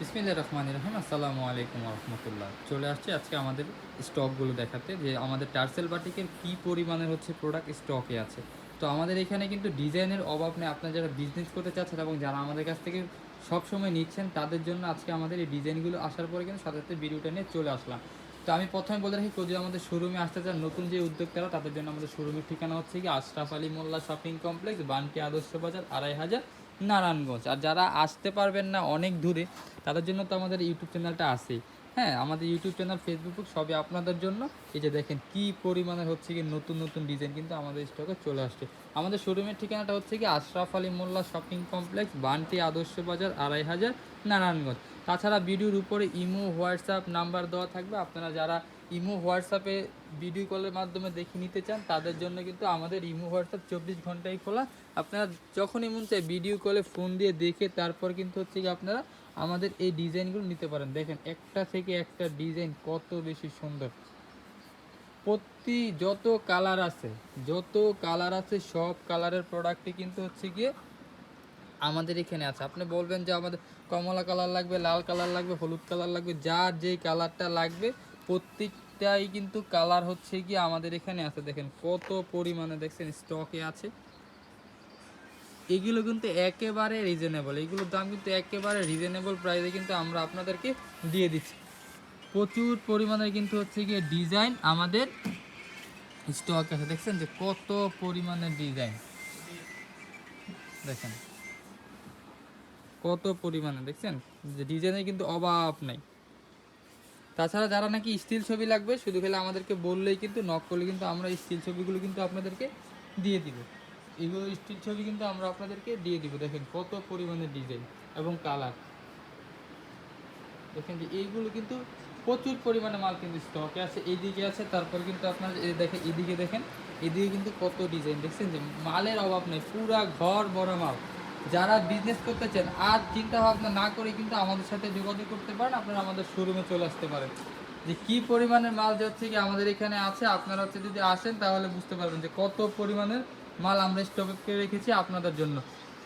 বিসমিল্লাহ রহমান রহিম। আসসালামু আলাইকুম রহমতুল্লাহ। চলে আসছে আজকে আমাদের স্টকগুলো দেখাতে, যে আমাদের টার্সেল বাটিকের কী পরিমাণের হচ্ছে প্রোডাক্ট স্টকে আছে। তো আমাদের এখানে কিন্তু ডিজাইনের অভাব নেই। আপনারা যারা বিজনেস করতে চাচ্ছেন এবং যারা আমাদের কাছ থেকে সবসময় নিচ্ছেন, তাদের জন্য আজকে আমাদের এই ডিজাইনগুলো আসার পরে কিন্তু সাথে সাথে ভিডিওটা নিয়ে চলে আসলাম। তো আমি প্রথমে বলে রাখি, যদি আমাদের শোরুমে আসতে চান নতুন যে উদ্যোক্তারা, তাদের জন্য আমাদের শোরুমের ঠিকানা হচ্ছে কি আশরাফ আলী মোল্লা শপিং কমপ্লেক্স বানটি আদর্শ বাজার, আড়াই হাজার নারায়ণগঞ্জ। আর যারা আসতে পারবেন না অনেক দূরে, তাদের জন্য তো আমাদের ইউটিউব চ্যানেলটা আছেই হ্যাঁ আমাদের ইউটিউব চ্যানেল ফেসবুক সবই আপনাদের জন্য। এই যে দেখেন, কি পরিমাণে হচ্ছে কি নতুন নতুন ডিজাইন কিন্তু আমাদের স্টকে চলে আসছে। আমাদের শোরুমের ঠিকানাটা হচ্ছে কি আশরাফ আলী মোল্লা শপিং কমপ্লেক্স বান্টি আদর্শ বাজার, আড়াই হাজার নারায়ণগঞ্জ। তাছাড়া ভিডিওর উপরে ইমো, হোয়াটসঅ্যাপ নাম্বার দেওয়া থাকবে। আপনারা যারা ইমো, হোয়াটসঅ্যাপে ভিডিও কলের মাধ্যমে দেখে নিতে চান, তাদের জন্য কিন্তু আমাদের ইমো, হোয়াটসঅ্যাপ চব্বিশ ঘন্টাই খোলা। আপনারা যখনই মন চায় ভিডিও কলে ফোন দিয়ে দেখে, তারপর কিন্তু হচ্ছে কি আপনারা আমাদের এই ডিজাইনগুলো নিতে পারেন। দেখেন, একটা থেকে একটা ডিজাইন কত বেশি সুন্দর। প্রতি যত কালার আছে, যত কালার আছে, সব কালারের প্রোডাক্টই কিন্তু হচ্ছে গিয়ে আমাদের এখানে আছে। আপনি বলবেন যে আমাদের কমলা কালার লাগবে, লাল কালার লাগবে, হলুদ কালার লাগবে, যার যেই কালারটা লাগবে, প্রত্যেকটাই কিন্তু কালার হচ্ছে কি আমাদের এখানে আছে। দেখেন কত পরিমাণে দেখছেন স্টকে আছে। এগুলো কিন্তু একেবারে রিজনেবল এগুলোর দাম কিন্তু একেবারে রিজনেবল প্রাইসে কিন্তু আমরা আপনাদেরকে দিয়ে দিচ্ছি। প্রচুর পরিমাণে কিন্তু হচ্ছে গিয়ে ডিজাইন আমাদের স্টক আছে। দেখছেন যে কত পরিমাণে ডিজাইন দেখেন। কত পরিমাণে, দেখছেন? যে ডিজাইনের কিন্তু অভাব নাই। তাছাড়া যারা নাকি স্টিল ছবি লাগবে, শুধু খেলে আমাদেরকে বললেই কিন্তু নক করলে কিন্তু আমরা স্টিল ছবিগুলো কিন্তু আপনাদেরকে দিয়ে দিব। এগুলো স্টিল ছবি কিন্তু আমরা আপনাদেরকে দিয়ে দিব। দেখেন কত পরিমাণে ডিজাইন এবং কালার। দেখেন যে এইগুলো কিন্তু প্রচুর পরিমাণে মাল কিন্তু স্টকে আছে, এইদিকে আছে, তারপর কিন্তু আপনার দেখেন এদিকে দেখেন এদিকে কিন্তু কত ডিজাইন। দেখছেন যে মালের অভাব নেই, পুরা ঘর বড় মাল। যারা বিজনেস করতে চান, আর চিন্তা ভাবনা না করে কিন্তু আমাদের সাথে যোগাযোগ করতে পারেন, আপনারা আমাদের শোরুমে চলে আসতে পারেন। যে কি পরিমাণের মাল যে হচ্ছে কি আমাদের এখানে আছে, আপনারা হচ্ছে যদি আসেন তাহলে বুঝতে পারবেন যে কত পরিমাণের মাল আমরা স্টকে রেখেছি আপনাদের জন্য।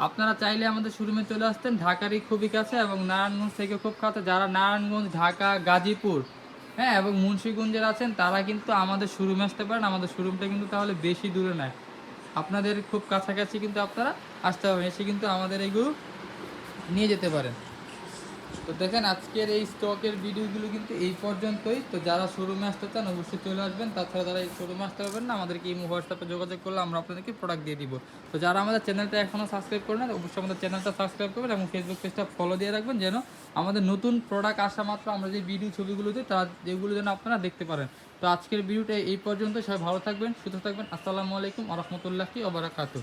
আপনারা চাইলে আমাদের শোরুমে চলে আসতেন, ঢাকারই খুবই কাছে এবং নারায়ণগঞ্জ থেকে খুব কাছে। যারা নারায়ণগঞ্জ, ঢাকা, গাজীপুর হ্যাঁ এবং মুন্সীগঞ্জের আছেন, তারা কিন্তু আমাদের শোরুমে আসতে পারেন। আমাদের শোরুমটা কিন্তু তাহলে বেশি দূরে নয়। আপনাদের খুব কাছাকাছি কিন্তু আপনারা আসতে হবে এসে কিন্তু আমাদের এইগুলো নিয়ে যেতে পারেন। তো দেখেন আজকের এই স্টকের ভিডিওগুলো কিন্তু এই পর্যন্তই। তো যারা শোরুমে আসতে চান, অবশ্যই চলে আসবেন। তাছাড়া যারা এই শোরুমে আসতে পারবেন না, আমাদেরকে এই হোয়াটসঅ্যাপে যোগাযোগ করলে আমরা আপনাদেরকে প্রোডাক্ট দিয়ে দিব। তো যারা আমাদের চ্যানেলটা এখনও সাবস্ক্রাইব করে না অবশ্যই আমাদের চ্যানেলটা সাবস্ক্রাইব করবেন এবং ফেসবুক পেজটা ফলো দিয়ে রাখবেন, যেন আমাদের নতুন প্রোডাক্ট আসা মাত্র আমরা যে ভিডিও ছবিগুলো দিই, তার যেগুলো যেন আপনারা দেখতে পারেন। তো আজকের ভিডিওটা এই পর্যন্ত সবাই ভালো থাকবেন, সুস্থ থাকবেন। আসসালামু আলাইকুম আ রহমতুল্লাহি ওবরাকাতু